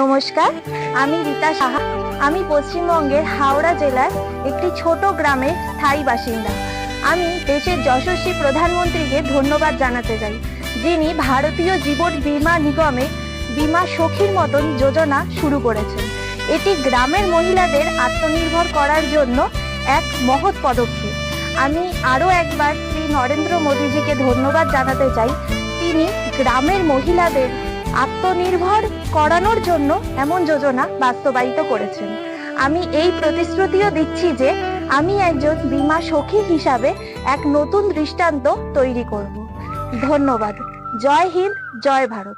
নমস্কার, আমি রীতা সাহা। আমি পশ্চিমবঙ্গের হাওড়া জেলার একটি ছোট গ্রামের স্থায়ী বাসিন্দা। আমি দেশের যশস্বী প্রধানমন্ত্রীকে ধন্যবাদ জানাতে চাই, যিনি ভারতীয় জীবন বীমা নিগমে বীমা সখীর মতন যোজনা শুরু করেছেন। এটি গ্রামের মহিলাদের আত্মনির্ভর করার জন্য এক মহৎ পদক্ষেপ। আমি আরও একবার শ্রী নরেন্দ্র মোদীজিকে ধন্যবাদ জানাতে চাই, তিনি গ্রামের মহিলাদের আত্মনির্ভর করানোর জন্য এমন যোজনা বাস্তবায়িত করেছেন। আমি এই প্রতিশ্রুতিও দিচ্ছি যে আমি একজন বীমা সখী হিসাবে এক নতুন দৃষ্টান্ত তৈরি করব। ধন্যবাদ। জয় হিন্দ, জয় ভারত।